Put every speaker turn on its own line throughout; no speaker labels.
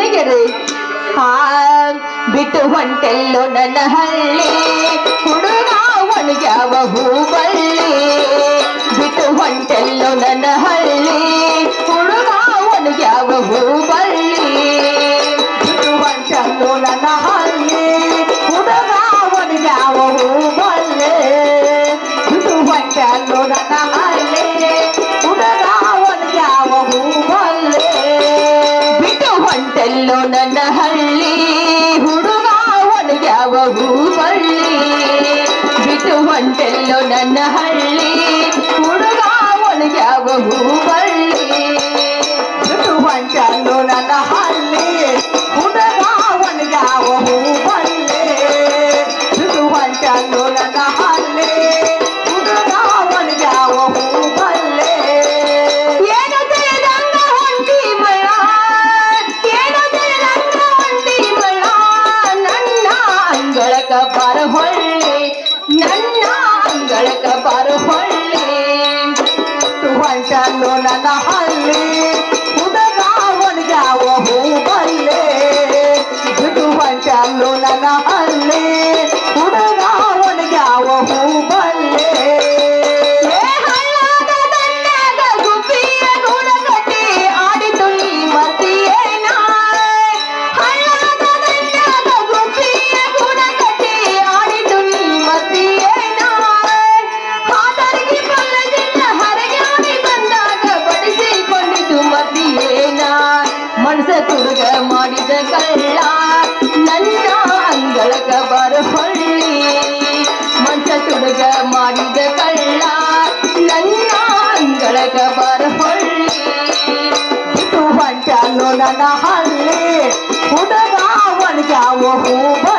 ಹೇಳ್ತೀನಿ ಆ ಬಿಟ್ಟು ಹೊಂಟೆಲ್ಲೋ ನನ್ನ ಹಳ್ಳಿ. ಹುಡುಗ ಒಣಗ್ಯಾವ ಹೂಬಳ್ಳಿ ಬಿಟ್ಟು ಹೊಂಟೆಲ್ಲೋ ನನ್ನ ಹಳ್ಳಿ. ಹುಡುಗ ಒಣಗ್ಯಾವ ಹೂಬಳ್ಳಿ ನನ್ನ ಹಳ್ಳಿ ಹುಡುಗ ಒಣಗ್ಯಾವ ಹೂವಳ್ಳಿ ಬಿಟ್ಟು ಹೊಂಟೆಲ್ಲೋ ನನ್ನ ಹಳ್ಳಿ ಹುಡುಗ ಒಣಗ್ಯಾವ ಹೂಬಳ್ಳಿ ಅಂಗಳಕ ಬರಹೊಳ್ಳಿ ಹೊಂಟಲ್ಲೋ ನನ್ನ ಹಳ್ಳಿ ಒಣಗ್ಯಾವ ಹೂಬಲ್ಲೆ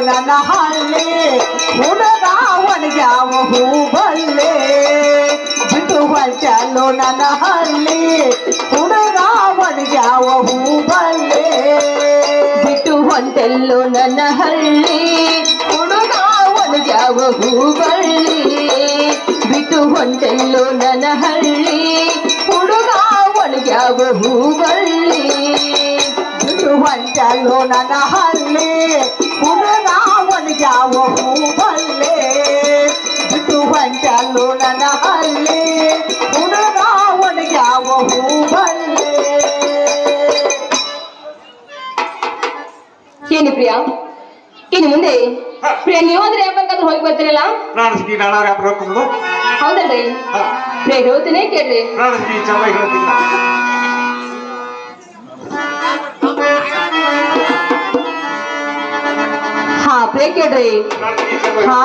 ನನ್ನ ಹಳ್ಳಿ ಹುಡುಗ ಹೂ ಬಲ್ಲೆ ಬಿಟ್ಟು ಹೊಂಟಲ್ಲೋ ನನ್ನ ಹಳ್ಳಿ ಹುಡುಗ ಹೂ ಬಲ್ಲೆ ಬಿಟ್ಟು ಹೊಂಟೆಲ್ಲು ನನ್ನ ಹಳ್ಳಿ ಹುಡುಗ ಹೂ ಬಳ್ಳಿ ಬಿಟ್ಟು ಹೊಂಟೆಲ್ಲು ನನ್ನ ಹಳ್ಳಿ ಹುಡುಗ ಹೂ ಬಳ್ಳಿ ಬಿಟ್ಟು ಹೊಂಟಲ್ಲೋ ನನ್ನ ಹಳ್ಳಿ ಒಣಗ್ಯಾವ ಹೂಬಲ್ಲೆ ಬಿಟ್ಟು ಹೊಂಟಲ್ಲೋ ನನ್ನ ಹಳ್ಳಿ. ಹುಡುಗ ಒಣಗ್ಯಾವ ಹೂಬಲ್ಲೆ. ಏನು ಪ್ರಿಯಾ? ಇನ್ನು ಮುಂದೆ ಪ್ರಿಯ ನೀವು ಅಂದ್ರೆ ಯಾವಾಗಾದ್ರೂ ಹೋಗಿ ಬರ್ತೀರಲ್ಲ? ಹೌದಲ್ರಿ? ಪ್ರಿಯ ಹೇಳ್ತೀನಿ ಕೇಳ್ರಿ.
ಚೆನ್ನಾಗಿ
ಹಾ ಪ್ರಿಯ ಕೇಳ್ರಿ
ಪ್ರಾಣಸ್ಕಿ ಚೆನ್ನಾಗಿ
ಹಾ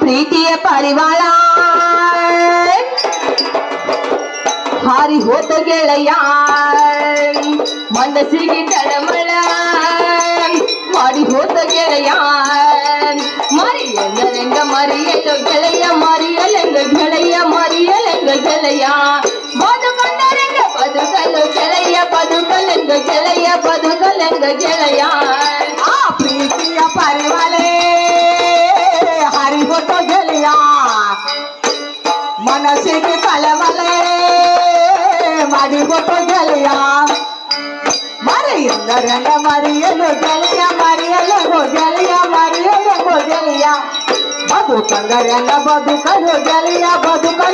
ಪ್ರೀತಿಯ ಪಾರಿವಾಳ ಹಾರಿ ಹೋತ ಗೆಳೆಯ ಮನಸ್ಸಿಗೆ ತಳಮಳ ಮಾಡಿ ಹೋತ ಗೆಳೆಯ ಮರಿಯಲ್ಲರೆಂಗ ಮರಿಯಲು ಗೆಳೆಯ ಮರಿಯಲೆಂಗ ಗೆಳೆಯ ಮರಿಯಲೆಂಗ ಗೆಳೆಯ ಬದುಕೊಂಡರೆಂಗ ಬದುಕಲ ಗೆಳೆಯ ಬದುಕಲೆಂದು ಗೆಳೆಯ ಬದುಕಲೆಂದು ಗೆಳೆಯ
ಆ ಪ್ರೀತಿಯ ಪರಿಮಳೆ ಹರಿಗೊಟ್ಟು ಗೆಳೆಯ ಮನಸ್ಸಿಗೆ ಕಳವಳೆ ಮಾಡಿಕೊಟ್ಟು ಗೆಳೆಯ ಮರೆಯೆಂದರನ್ನ ಮರೆಯಲು ಗೆಳೆಯ ಮರೆಯಲು ಗೆಳೆಯ ಮರೆಯಲು ಗೆಳೆಯ ಬದುಕಂದರನ್ನ ಬದುಕಲು ಗೆಳೆಯ ಬದುಕಲು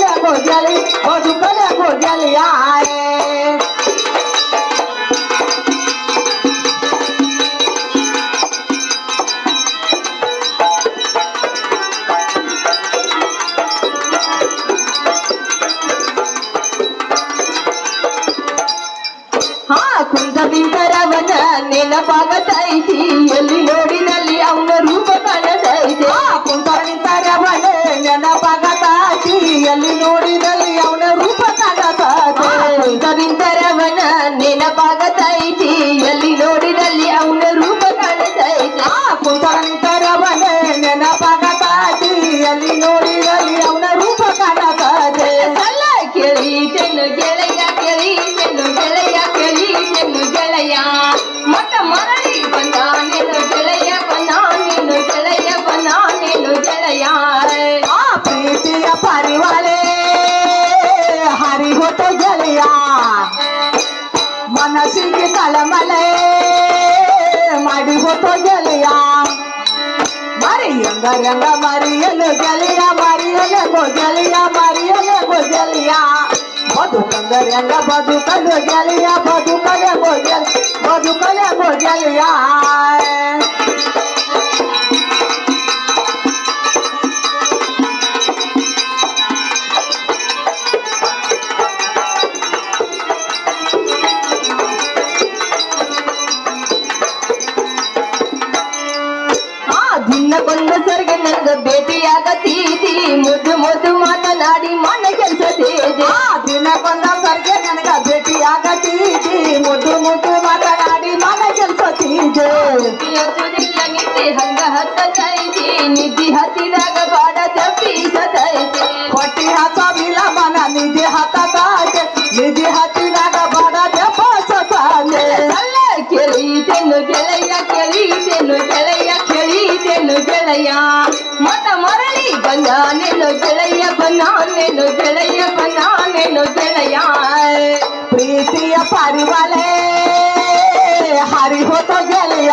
ಎಲ್ಲಿ
ಮರಿಯಂದರಂಗ ಮರಿಯಲು ಗೆಳೆಯ ಮರಿಯಲು ಗೆಳೆಯ ಮರಿಯಲು ಗೆಳೆಯ ಬದುಕಂದರಂಗ ಬದುಕಲು ಬದುಕಲೆ ಬದುಕಲು
ಮಧುಕಲೆ ಗೆಳೆಯ ಹಂಗ ಹತ್ತೈತಿ ನಿದ್ದೆ ಹತ್ತಿದಾಗ ಬಾಡ ತಪ್ಪಿಸತೈತಿ
ಹೊಟ್ಟಿ ಹಸವಿಲ್ಲ ಮನ ನಿಧಿ ಹತ್ತಾತೆ ನಿಧಿ ಹತ್ತಿದಾಗ ಬಡ ದೆಪ್ಪಸತಾನೆ
ಅಲ್ಲ ಕೇಳಿದೆನು ಗೆಳೆಯ ಕೇಳಿದೆನು ಗೆಳೆಯ ಕೇಳಿದೆನು ಗೆಳೆಯ ಮತ ಮರಳಿ ಬಂದಾನೆನು ಗೆಳೆಯ ಬಂದಾನೆನು ಗೆಳೆಯ ಬಂದಾನೆನು ಗೆಳೆಯ
ಪ್ರೀತಿಯ ಪರಿವಲೆ ಹರಿ ಹೋತ ಗೆಳೆಯ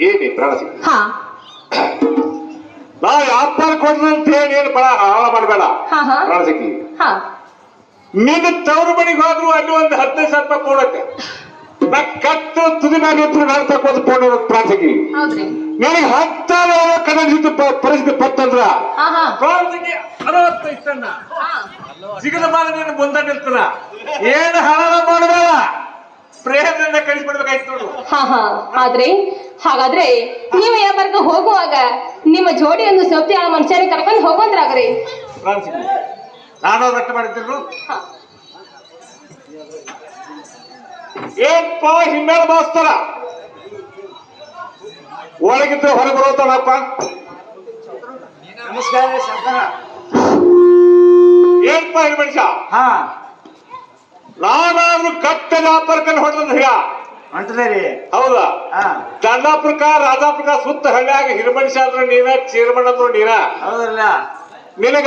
ಏನಿ ಪ್ರಾಣ
ಹಾ.
ನಾವು ವ್ಯಾಪಾರ ಕೊಡ್ರಿ ಅಂತ ಹೇಳಿ ಏನು ಬಹಳ ಹಾಳ ಮಾಡಬೇಡ.
ಹಾ ಹಾ.
ಪ್ರಾಣ
ಹಾ.
ನಿನ್ನ ತವರು ಮನೆಗೆ ಹೋದ್ರು ಅಲ್ಲಿ ಒಂದು ಹದಿನೈದು ಸಾವಿರ ರೂಪಾಯಿ ಕೊಡಕ್ಕೆ ನಾ ಕತ್ತು ತುದಿ ಮೇಲೆ ಇದ್ರು ನಾನು ತಕ್ಕೋದು ಕೊಡೋದು ಪ್ರಾಣ ಸಿಕ್ಕಿ
ಹೌದ್ರಿ.
ನಿನಗೆ ಹತ್ತಾರು ಕನ್ನಡ ಪರಿಸ್ಥಿತಿ ಪತ್ತಂದ್ರ
ಹಾ ಹಾ.
ಪ್ರಾಣ ಸಿಕ್ಕಿ ಅರವತ್ತು ಇಷ್ಟನ್ನ ಸಿಗದ ಮಾಡ ನೀನು ಮುಂದೆ ನಿಲ್ತದ ಏನು ಹಣ ಮಾಡಬೇಡ. ಪ್ರೇಮದಿಂದ ಕಳಿಸ್ಬಿಡ್ಬೇಕಾಯ್ತು ನೋಡು.
ಹಾ ಹಾ. ಆದ್ರೆ ಹಾಗಾದ್ರೆ ನೀವು ವ್ಯಾಪಾರಕ್ಕೆ ಹೋಗುವಾಗ ನಿಮ್ಮ ಜೋಡಿಯನ್ನು ಒಂದು ಸೌತಿ ಆ ಮನುಷ್ಯನ ಕರ್ಕೊಂಡು
ಸಿಕ್ಕಿ ನಾನು ರಟ್ಟು ಮಾಡಿದ್ರು
ಏನ್
ಏನ್ಪ ಹಿಮ್ಮೇಲೆ ಮಾಸ್ತರ? ಒಳಗಿದ್ರೆ ಹೊರಗೆ ಬರೋತಾಳಪ್ಪ
ನಮಸ್ಕಾರ ಏನ್
ಏನ್ಪ ಇದು ಮನುಷ್ಯ?
ಹಾ.
ನಾನಾದ್ರೂ ಕಟ್ಟ ವ್ಯಾಪಾರಕ್ಕೆ ಹೊಡೆದ ಹೇಳ
ರೀ.
ಹೌದಾ? ದಂಡಾಪುರಕ ರಾಜಾಪುರಕ ಸುತ್ತ ಹಳ್ಳಿಯಾಗ ಹಿರಮನುಷ್ಯ ಅಂದ್ರು ನೀನ ಚೀರ್ಮನ್ ಅಂದ್ರು ನೀನ?
ಹೌದಲ್ಲ
ನಿನಗ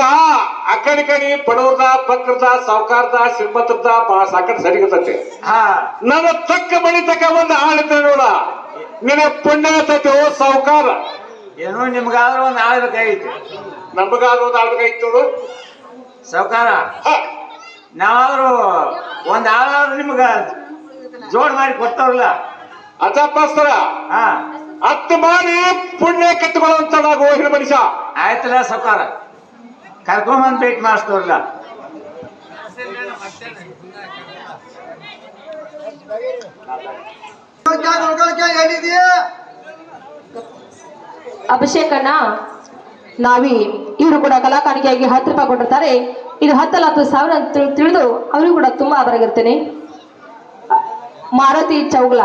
ಆ ಕಡೆ ಕಡೆ ಬಡವ್ರದ ಬಕ್ರದ ಸಾವುಕಾರದ ಶ್ರೀಮಂತರದ ಬಹಳ ಸರಿ ಇರ್ತೈತಿ.
ಹಾ.
ನನ್ನ ತಕ್ಕ ಮಣಿ ತಕ್ಕ ಒಂದು ಆಳಿದ್ದೆ ನೋಡ. ನಿನ ಪುಣ್ಯತೈತೆ ಓ ಸಾವುಕಾರ?
ಏನೋ ನಿಮ್ಗಾದ್ರೂ ಒಂದು ಆಳ್ಬೇಕಾಗಿತ್ತು
ನಮಗಾದ್ರೂ ಒಂದು ಆಳ್ಬೇಕಾಗಿತ್ತು ನೋಡು.
ಸಾವ್ಕಾರ?
ಹ,
ನಾವಾದ್ರೂ ಒಂದ್ ಆಳಾದ್ರೂ ನಿಮ್ಗ ಜೋಡ್ ಮಾಡಿ ಕೊಡ್ತಾರಲ್ಲ
ಅಚಪಾಸ್ತರ
ಹಾ.
ಹತ್ತು ಮಾಡಿ ಪುಣ್ಯ ಕಟ್ಟಿಕೊಳ್ಳುವಂತ ನಾವು ಮನುಷ್ಯ.
ಆಯ್ತಲ್ಲ ಸರ್ಕಾರ ಕರ್ಕೊಂಬಂದ್ ಭೇಟಿ ಮಾಡಿಸ್ತವ್ರಲ್ಲ
ಅಭಿಷೇಕಣ್ಣ ನಾವಿ ಇವರು ಕೂಡ ಕಲಾಕಾಣಿಕೆಯಾಗಿ ಹತ್ತು ರೂಪಾಯಿ ಕೊಟ್ಟಿರ್ತಾರೆ ಇದು ಹತ್ತಲ್ಲ ಹತ್ತು ಸಾವಿರ ಅಂತ ತಿಳ್- ತಿಳಿದು ಅವರಿಗೂ ಕೂಡ ತುಂಬಾ ಆಭಾರಾಗಿರ್ತೇನೆ ಮಾರುತಿ ಚೌಗ್ಲ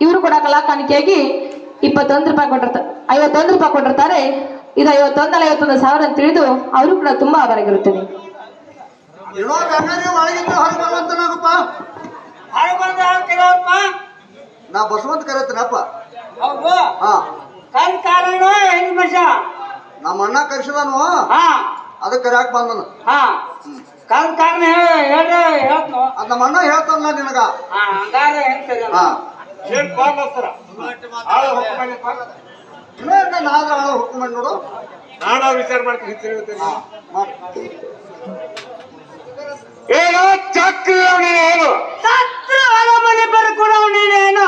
ಇವರು ಕೂಡ ಕಲಾಕಾಣಿಕೆಯಾಗಿ ಇಪ್ಪತ್ತೊಂದು ರೂಪಾಯಿ ಕೊಟ್ಟಿರ್ತಾರೆ ಐವತ್ತೊಂದು ರೂಪಾಯಿ ಕೊಟ್ಟಿರ್ತಾರೆ. ಇದು ಐವತ್ತೊಂದಲ್ಲ ಐವತ್ತೊಂದು ಸಾವಿರ ಅಂತ ತಿಳಿದು ಅವರು ಕೂಡ ತುಂಬಾ
ಬರುವಂತನಾಗಪ್ಪ ನಾ ಬಸವಂತ ಕರೀತೀನಪ್ಪ.
ಹೌದು.
ಹಾ.
ಕಾರಣ ಹೆಂಗ್ ಮನುಷ್ಯ?
ನಮ್ಮ ಅಣ್ಣ ಕರ್ಸಿದನು.
ಹಾ.
ಅದಕ್ಕೆ ಕರ್ಯಾಕ್ ಬಂದನು.
ಹಾ. ಕಲ್ ಕಾರಣ ಹೇಳ್ರಿ ಹೇಳ್ತು
ಅದ್ ನಮ್ಮ ಅಣ್ಣ ಹೇಳ್ತಾನ ನಿನಗ.
ಹಾ ಹಂಗಾರೆ ಹೇಳ್ತೀರಿ
ಹಾ.
ಏನ್ ಕಾಲ್.
ಇನ್ನೇನ ನಾದ್ರ ಆಳ ಹುಕ್ಕು ನೋಡು.
ನಾನು ವಿಚಾರ ಮಾಡ್ತೀನಿ
ಮಾಡ್.
ಏನೋ ಚಕ್ರಿ ಏನು
ಸತ್ರ ಮನೆ ಬರ್ಕೊಡೋ ನೀನೇನು?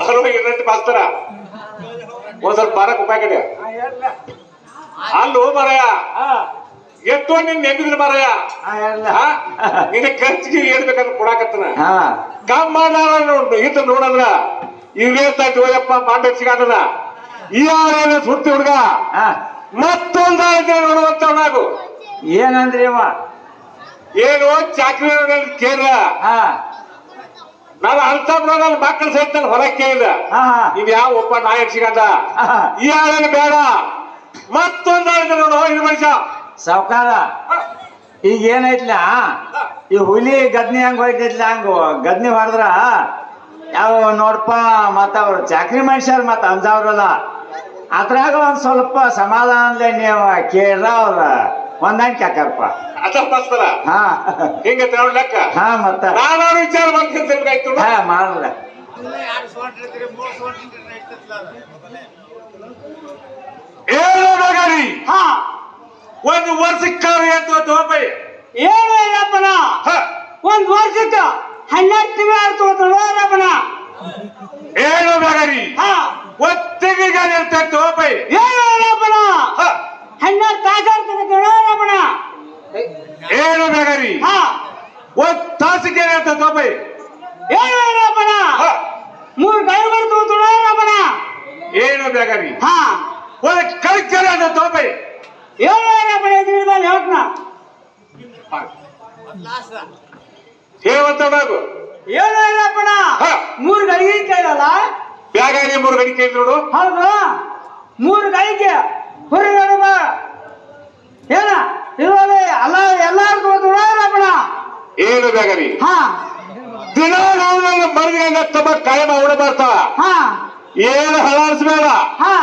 ಅವ್ರು ಮಾಸ್ತರ. ಒಂದ್ ಸ್ವಲ್ಪ ಬಾರಕ್ ಉಪಾಯ ಕಡೆ ಅಲ್ಲೋ ಮರಯ. ಎತ್ತೋ ನಿನ್ ನೆಮ್ಮದಿ ಮರಯ? ನಿನ್ನ ಖರ್ಚಿಗೆ ಏನ್ಬೇಕಂತ ಕೊಡಾಕತ್ತನ.
ಹಾ.
ಕಮ್ ನೋಡು ಇತ್ತ ನೋಡಂದ್ರ. ಇವೇ ತಟ್ಟಿ ಹೋಯಪ್ಪ ಮಾಂಡ ಸಿಗಾಟದ ಈ ಆರೇನು ಸುರ್ತಿ ಹುಡುಗ.
ಹಾ.
ಮತ್ತೊಂದು ನೋಡುವಂತ ನಾವು
ಏನಂದ್ರಿ ಅವ?
ಏನು ಚಾಕ್ರಿ ಕೇಳ ನಾನು ಅಂತ ನನ್ನ ಮಕ್ಕಳು ಸಹಿತ ಹೊರಕ್ಕೆ ಇಲ್ಲ ಕೇಳಿದ. ಇದ್ ಯಾವ ಒಪ್ಪ ನಾಯಕ್
ಸಿಗಂತ.
ಈ ಬೇಡ. ಮತ್ತೊಂದು ನೋಡು ಇದು ಮನುಷ್ಯ.
ಸಾವುಕಾರ ಈಗ ಏನೈತ್ಲ ಈ ಹುಲಿ ಗದ್ನಿ ಹಂಗ ಹೋಯ್ತೈತ್ಲ? ಹಂಗ ಗದ್ನಿ ಹೊಡೆದ್ರ ಯಾವ ನೋಡಪ್ಪ ಮತ್ತ ಅವ್ರು ಚಾಕ್ರಿ ಮನುಷ್ಯರು ಮತ್ತ ಅಂಜವ್ರಲ್ಲ. ಅದ್ರಾಗ ಒಂದ್ ಸ್ವಲ್ಪ ಸಮಾಧಾನದಲ್ಲಿ ನೀವು ಕೇಳ್ರ ಅವ್ರ. ಹೊಂದಾಣಿಕೆ ಹಾಕಾರಪ್ಪ
ಅದ ಮಾಸ್ತರ
ಹಾ.
ಹಿಂಗ ಅವ್ರ ಲೆಕ್ಕ?
ಹಾ ಮತ್ತ.
ನಾನು ವಿಚಾರ ಮಾಡ್ಕೊಂತ
ಹಾ ಮಾಡಲ್ಲ
ಏನು ನಗರಿ.
ಹಾ.
ಒಂದು ವರ್ಷಕ್ಕೆ ಎತ್ತು ತಗೋಬೈ
ಏನು ಇಲ್ಲಪ್ಪನ ಒಂದ್ ವರ್ಷಕ್ಕ ಹನ್ನೆರಡು ತಿಂಗಳು ಆಯ್ತು ನೋಡಪ್ಪನ
ಏನು ನಗರಿ.
ಹಾ.
ಒತ್ತಿಗೆ ಎತ್ತ ಹೋಗಿ
ಏನು ಇಲ್ಲಪ್ಪನ ಆಗ್ತದೆ ನೋಡಪ್ಪನ
ಏನು ನಗರಿ.
ಹಾ.
ಒಂದ್ ತಾಸಿಗೆ ಎತ್ತ ತಗೋಬೈ
ಏನು ಇಲ್ಲಪ್ಪನ ಮೂರು ಬರ್ತು ನೋಡಪ್ಪನ
ಏನು ಬೇಗರಿ
ಹಾ.
ಒಂದು ಕಲ್ಚರ್ ಅಂತ ತೋಪೈ?
ಏನು ಇಲ್ಲಪ್ಪನ ಇದ್ರ ಮೇಲೆ ಹೇಳ್ತನ
ಹೇಳುವಂತ ನಾವು
ಏನು ಇಲ್ಲಪ್ಪನ
ಹಾ.
ಮೂರು ಗಡಿಗೆ ಕೇಳಲ್ಲ.
ಬೇಗ ಮೂರು ಗಡಿ ಕೇಳಿದ್ರು
ಹೌದು. ಮೂರು ಗಳಿಗೆ ಹುರಿ ನೋಡುವ ಏನ? ಇರೋದು ಅಲ್ಲ ಎಲ್ಲಾರ್ದು ನೋಡಪ್ಪನ
ಏನು ಬ್ಯಾಗಾರಿ
ಹಾ.
ದಿನ ನಾವು ಮರದಿನ ತಮ್ಮ ಕಾಯಮ ಅವಡ ಬರ್ತಾವ
ಹಾ.
ಏನು ಹಳಾಡಿಸ್ಬೇಡ
ಹಾ.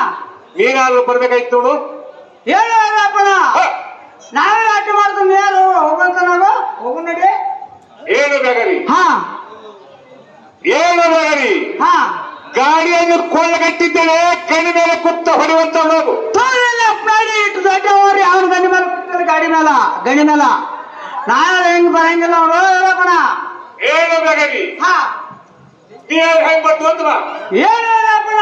ನೀನಾದ್ರೂ ಬರ್ಬೇಕಾಯ್ತು ನೋಡು.
ಏನು ಇಲ್ಲಪ್ಪನ
ಹ.
ನಾವೇ ಆಟ ಮಾಡ್ತೀನಿ ಯಾರು ಹೋಗಂತ ನೋಡು ಹೋಗು ನಡಿ.
ಏನು ಬೇಗರಿ
ಹಾ.
ಏನು ಬೇಗರಿ
ಹಾ.
ಗಾಡಿಯನ್ನು ಕೊಳ್ಳಗಟ್ಟಿದ್ದೇನೆ ಕಣ್ಣಿ ಮೇಲೆ ಕುತ್ತ ಹೊಡೆಯುವಂತ ನೋಡು.
ದೊಡ್ಡವ್ರಿ ಅವನ ಗಂಡಿ ಮೇಲೆ ಕೂತಲ್ಲ ಗಾಡಿ ಮೇಲ ಗಣಿ ಮೇಲ ನಾಳೆ ಹೆಂಗ್ ಬರಂಗಿಲ್ಲ ಅವ್ರು
ಏನು
ಹಾ.
ನೀನು ಹೆಂಗ್ ಬರ್ತು ಅಂತ ಬಾ.
ಏನು ಹೇಳಪ್ಪಣ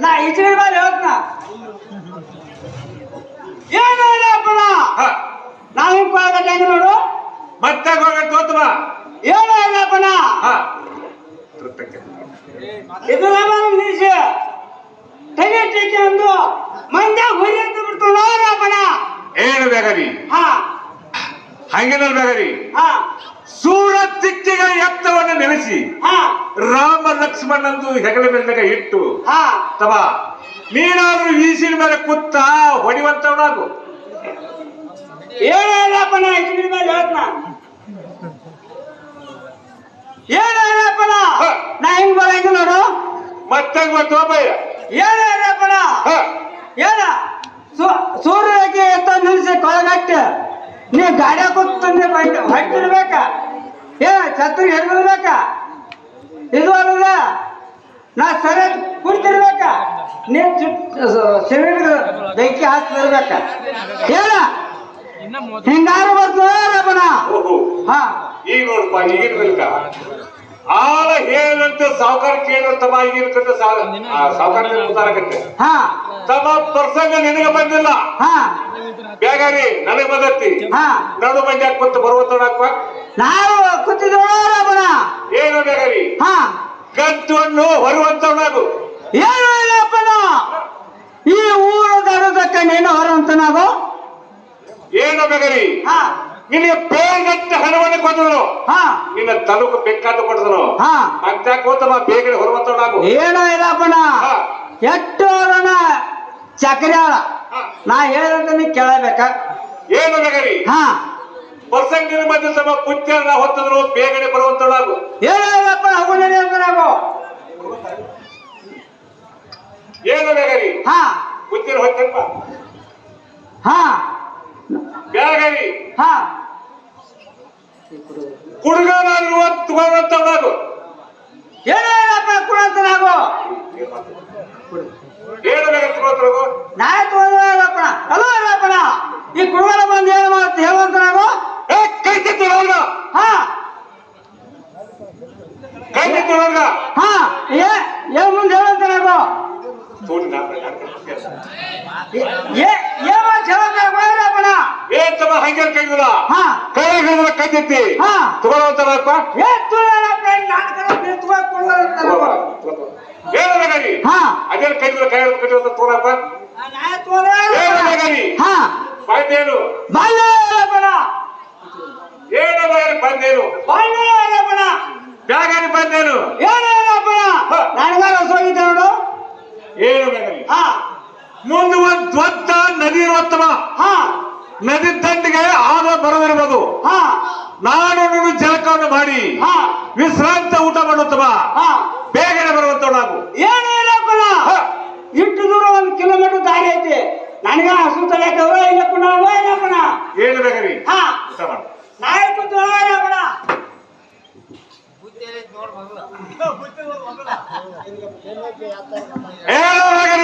ನಾ ಈಚಿನ ಮೇಲೆ ಹೇಳ್ತನ ಏನು ಹೇಳಪ್ಪಣ
ಹ.
ನಾವ್ ಹಿಂಗ್ ನೋಡು.
ಮತ್ತೆ.
ಏನು ಹೇಳಪ್ಪಣ ಇದು ನಮ್ಮ ನಿಲ್ಸಿ ತೆಗೆ ಟೀಕೆ ಅಂದು. ಮಂದ್ಯ ಹುರಿ ಅಂತ
ಏನು ಬೇಗರಿ?
ಹಾ.
ಹಂಗೇನಲ್
ಹಾ.
ಸೂರತ್ತಿಕ್ಕಿಗೆ ಎತ್ತವನ್ನು ನೆನೆಸಿ.
ಹಾ.
ರಾಮ ಲಕ್ಷ್ಮಣಂದು ಹೆಗಲ ಮೇಲೆ ಇಟ್ಟು.
ಹಾ.
ತವ ನೀನಾದ್ರೂ ಈಸಿನ ಮೇಲೆ ಕುತ್ತ ಹೊಡಿವಂತವನಾಗು
ಏನು ಹೇಳಪ್ಪನ ಇದ್ರ ಮೇಲೆ ಹೇಳ್ತನ.
ಹ.
ನಾ ಹೆಂಗ್ ಬರಂಗ ನೋಡು.
ಮತ್ತೆ ಬರ್ತು ಅಬ್ಬಯ್ಯ?
ಏನು? ಹೇಳಪ್ಪನ
ಹ.
ಏನ ಸೂ- ಸೂರ್ಯಕ್ಕೆ ಎತ್ತ ನಿಲ್ಸಿ ಕೊಳಗಟ್ಟ. ನೀ ಗಾಡಿ ಕೂತಂದ್ರೆ ಹೊಟ್ಟಿರ್ಬೇಕ ಏ ಛತ್ರಿ ಹಿಡಿದಿರ್ಬೇಕ? ಇದು ಅಲ್ಲದ ನಾ ಸರಿ ಕುಡ್ತಿರ್ಬೇಕ? ನೀ ಸಿರಿಗ ಬೆಂಕಿ ಹಾಕ್ತಿರ್ಬೇಕ ಏನ? ಹಿಂಗಾರು
ಬರ್ತದ
ಹಾ.
ಈಗ ನೋಡಪ್ಪ ಈಗಿನ ಆಳ ಹೇಳಂತ ಸಾವುಕಾರ ಕೇಳಂತಮ್ಮ ಈಗಿನ ಕಂಡ ಸಾವುಕಾರ
ಹಾ.
ತಮ್ಮ ಪ್ರಸಂಗ ನಿನಗೆ ಬಂದಿಲ್ಲ.
ಹಾ.
ರೀ ನನಗೆ ಬಂದತ್ತಿ
ಹಾ.
ನಡು ಮಂಜಾಕ್ ಕುಂತ ಬರುವಂತವನಾಕ
ನಾವು ಕೂತಿದ್ದೇವಪ್ಪನ
ಏನು ಬೇಗರಿ?
ಹಾ.
ಗಂಟನ್ನು ಹೊರುವಂತವನಾಗು
ಏನು ಇಲ್ಲಪ್ಪನ ಈ ಊರು ದಡದಕ್ಕೆ ನೀನು ಹೊರುವಂತನಾಗು
ಏನು ಬೇಗರಿ? ನಿನಗೆ ಬೇಗಂತ ಹಣವನ್ನು ಕೊಟ್ಟರು
ಹಾ.
ನಿನ್ನ ತಲುಕು ಬೇಕಾದ ಕೊಟ್ಟರು
ಹಾ.
ಅಂತ ಕೋತಮ್ಮ ಬೇಗಡೆ ಹೊರುವಂತವನಾಗು
ಏನೋ
ಇಲ್ಲಪ್ಪಣ.
ಎಷ್ಟು ಅವರನ್ನ ಚಕ್ರ್ಯಾಳ ನಾ ಹೇಳಿದ್ರೆ ನೀ ಕೇಳಬೇಕ?
ಏನು ನಗರಿ?
ಹಾ.
ಪ್ರಸಂಗಿನ ಮಧ್ಯೆ ತಮ್ಮ ಪುತ್ಯರನ್ನ ಹೊತ್ತದ್ರು ಬೇಗನೆ ಬರುವಂತವನಾಗು.
ಏನೋ ಇಲ್ಲಪ್ಪ ಹೋಗು ನಡಿ ಅಂತನಾಗೋ
ಏನು ನಗರಿ?
ಹಾ.
ಪುತ್ಯರ ಹೊತ್ತಪ್ಪ.
ಹಾ.
ಬೇಗರಿ
ಹಾ.
ಕುಡುಗನಾಗಿರುವ ತಗೊಳ್ಳುವಂತವನಾಗು
ಏನೋ ಇಲ್ಲಪ್ಪ ಕುಡಂತನಾಗೋ
ಏನು ಬೇಗ ತಗೊಳ್ತಾಗು
ನಾ ತಗೊಂಡಪ್ಪಣ ಅಲ್ಲ ಇಲ್ಲಪ್ಪಣ ಈ ಕುಡುಗಲ ಬಂದು ಏನು ಮಾಡುತ್ತೆ ಹೇಳುವಂತನಾಗೋ.
ಏ ಕೈ ತಿತ್ತು ನೋಡ್ಗ.
ಹಾ.
ಕೈ ತಿತ್ತು ನೋಡ್ಗ.
ಹಾ ಏ ಏನ್ ಮುಂದೆ ಹೇಳುವಂತನಾಗೋ.
ತೋಡಿ ನಾ
ಏ ಏ ಮಾತು ಹೇಳುವಂತನಾಗೋ ಇಲ್ಲಪ್ಪಣ
ಏನ್ ತಮ್ಮ ಹಂಗೆ ಕೈಗುದ
ಹಾ
ಕೈ ಹಿಡಿದ್ರೆ ಕೈ ತಿತ್ತಿ
ಹಾ.
ತಗೊಳ್ಳುವಂತವನಪ್ಪ
ಏ ತುಳಪ್ಪ ನಾಟಕ ನಿಂತ್ಕೋ ಕುಡುಗಲ
ಏನು ಬೇಗರಿ
ಹಾ
ಅದೇನು ಕೈ ಹಿಡಿದ್ರೆ ಕೈ ಹಿಡಿದು ಕಟ್ಟಿವಂತ ತಗೊಳಪ್ಪ
ನಾ ತೋರ
ಏನು ಬೇಗರಿ
ಹಾ
ಬಂದೇನು
ಬಾಲ್ಯ ಇಲ್ಲಪ್ಪಣ
ಏನು ಬೇಗರಿ ಬಂದೇನು
ಬಾಲ್ಯ ಇಲ್ಲಪ್ಪಣ
ಬೇಗರಿ ಬಂದೇನು
ಏನು ಇಲ್ಲಪ್ಪಣ
ಹಾ.
ನನಗಾರ ಹೋಗಿದ್ದೆ ನೋಡು
ಏನು ಬೇಗರಿ
ಹಾ.
ಮುಂದೆ ಒಂದು ದೊಡ್ಡ ನದಿ ಇರುವತ್ತಮ್ಮ.
ಹಾ.
ನದಿ ದಂಡಿಗೆ ಆದ ಬರದಿರ್ಬೋದು
ಹಾ.
ನಾನು ನೀನು ಜಲಕವನ್ನು ಮಾಡಿ.
ಹಾ.
ವಿಶ್ರಾಂತ ಊಟ ಮಾಡುತ್ತವ
ಹಾ.
ಬೇಗನೆ ಬರುವಂತ ನಾವು
ಏನು ಇಲ್ಲಪ್ಪಣ ಇಷ್ಟು ದೂರ ಒಂದು ಕಿಲೋಮೀಟರ್ ದಾರಿ ಐತಿ. ನನಗ ಹಸು ತಲೆಕವ್ರ ಇಲ್ಲಪ್ಪಣ ಇಲ್ಲಪ್ಪಣ
ಏನು ಬೇಗರಿ
ಹಾ. ನಾಳೆ ಕೂತು ಇಲ್ಲಪ್ಪಣ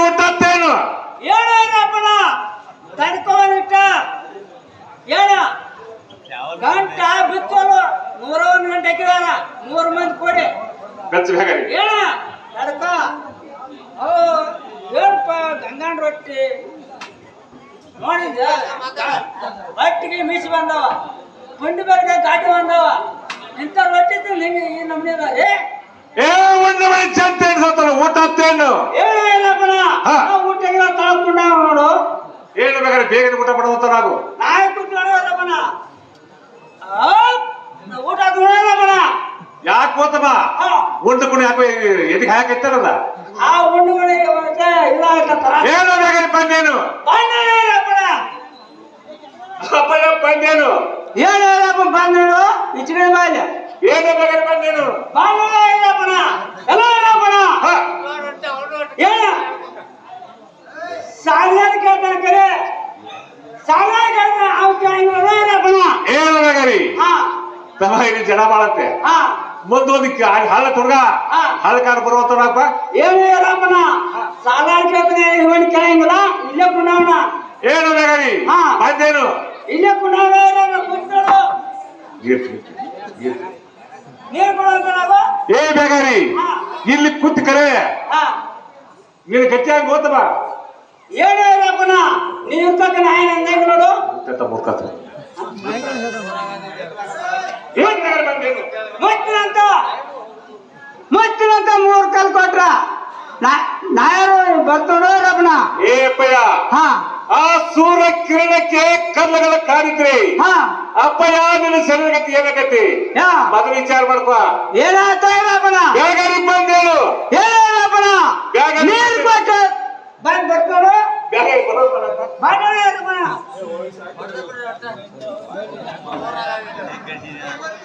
ಊಟತ್ತೇನು?
ಏನು ಇಲ್ಲಪ್ಪಣ ತಡ್ಕೊಂಡಿಟ್ಟ ಏನ ಗಂಟ ಬಿತ್ತೋಲು ನೂರ ಒಂದು ಗಂಟೆ ಹಾಕಿದಾರ ನೂರು ಮಂದಿ ಕೊಡಿ. ಹೇಳ ತಡ್ಕ. ಓ ಏನಪ್ಪ ಗಂಗನ ರೊಟ್ಟಿ? ನೋಡಿದ್ಯ? ಒಟ್ಟಿಗೆ ಮೀಸಿ ಬಂದವ. ಪುಂಡಿ ಬರ್ಗ ಗಾಡಿ ಬಂದವ. ಇಂಥ ರೊಟ್ಟಿ ಹಿಂಗೆ ಈ ನಮ್ನಿ ಏ?
ಏ ಒಂದು ಮನೆ ಚಂತ ಎಣಿಸತ್ತಲ್ಲ ಊಟ ಹತ್ತೇನು ಊಟ.
ಊಟಗಿಲ್ಲ ತಳ್ಕೊಂಡ ನೋಡು.
ಏನು ಬೇಗ ಊಟ ಮಾಡುವಂತ ನಾವು.
ನಾಯಿ ಕೂತ್ಕೊಳ್ಳೋದಪ್ಪಣ ಊಟ ನೋಡಲ್ಲಪ್ಪಣ
ಯಾಕೆ ಹೋತಮ್ಮ? ಉಂಡು ಕುಣಿ ಹಾಕಿ ಎದಿಗೆ ಹಾಕಿರ್ತಾರಲ್ಲ
ಆ ಉಂಡು ಮತ್ತೆ ಇದಾಗತ್ತಾರ
ಏನು ಬೇಗರಿ ಬಂದೇನು ಅಪ್ಪಯ್ಯ ಬಂದೇನು
ಏನು ಹೇಳಪ್ಪ ಬಂದ್ರು ಇಚ್ಚಿಗೆ ಬಾಲ್ಯ
ಏನು ಬೇಗರಿ ಬಂದೇನು
ಬಾಲ್ಯ ಇಲ್ಲಪ್ಪಣ ಎಲ್ಲ ಇಲ್ಲಪ್ಪಣ
ಹಾ.
ಏನ ಸಾಲ್ಯಾದ ಕೇಳ್ತಾನೆ ಕರೆ ಸಾಲ್ಯಾದ ಕೇಳ್ತಾನೆ ಅವ್ ಕೇಳಂಗಿಲ್ಲ ಇಲ್ಲಪ್ಪಣ
ಏನು ಬೇಗರಿ
ಹಾ
ತಮ್ಮ ಇಲ್ಲಿ ಜನ ಮಾಡತ್ತೆ
ಹಾ
ಮುಂದೊಂದು ಹಳ್ಳ ತುರ್ಗ
ಹಾ.
ಹಳ್ಳಕಾರ ಬರುವಂತವನಪ್ಪ
ಏನು ಇಲ್ಲಪ್ಪಣ ಸಾಲ್ಯಾದ ಕೇಳ್ತಾನೆ ಇವನ್ ಕೇಳಂಗಿಲ್ಲ ಇಲ್ಲೇ ಕುಣವನ
ಏನು ಬೇಗರಿ
ಹಾ.
ಬಂದೇನು
ಇಲ್ಲೇ ಕುಣವ ಕುಂತಳು ನೀರು ನಾವು
ಏ ಬೇಗಾರಿ. ಇಲ್ಲಿ ಕುತ್ ಕರೆ. ನೀನು ಗಟ್ಟಿಯಾಗಿ ಓತಮ್ಮ
ಬಾ. ಇಲ್ಲಪ್ಪನ ನೀನು ತಕ್ಕ ನಾಯನ ನಂದಂಗ ನೋಡು.
ಮುರ್ಕತ್ತ ಏನ್
ಮುಚ್ಚಿನಂತ ಮುಚ್ಚಿನಂತ ಮೂರ್ ಕಲ್ ಕೊಟ್ರ. ನಾಯರು ಬರ್ತೋಡು ರಪ್ಪನ
ಏ ಅಪ್ಪಯ್ಯ.
ಹಾ.
ಆ ಸೂರ್ಯ ಕಿರಣಕ್ಕೆ ಕಲ್ಲುಗಳ ಕಾರಿದ್ರಿ.
ಹಾ.
ಅಪ್ಪಯ್ಯ ನಿನ್ನ ಶರೀರಗತಿ ಏನಾಗತಿ? ಮೊದಲು ವಿಚಾರ ಮಾಡ್ಕೋ.
ಏನಾಯ್ತ ಇಲ್ಲಪ್ಪನ
ಬೇಗಾರಿ ಬಂದೇಳು
ಏನಿಲ್ಲಪ್ಪನ
ಬೇಗ
ನೀರ್ ಕೊಟ್ಟು ಬಂದ್
ಬರ್ತಾಳು
ಬೇಗ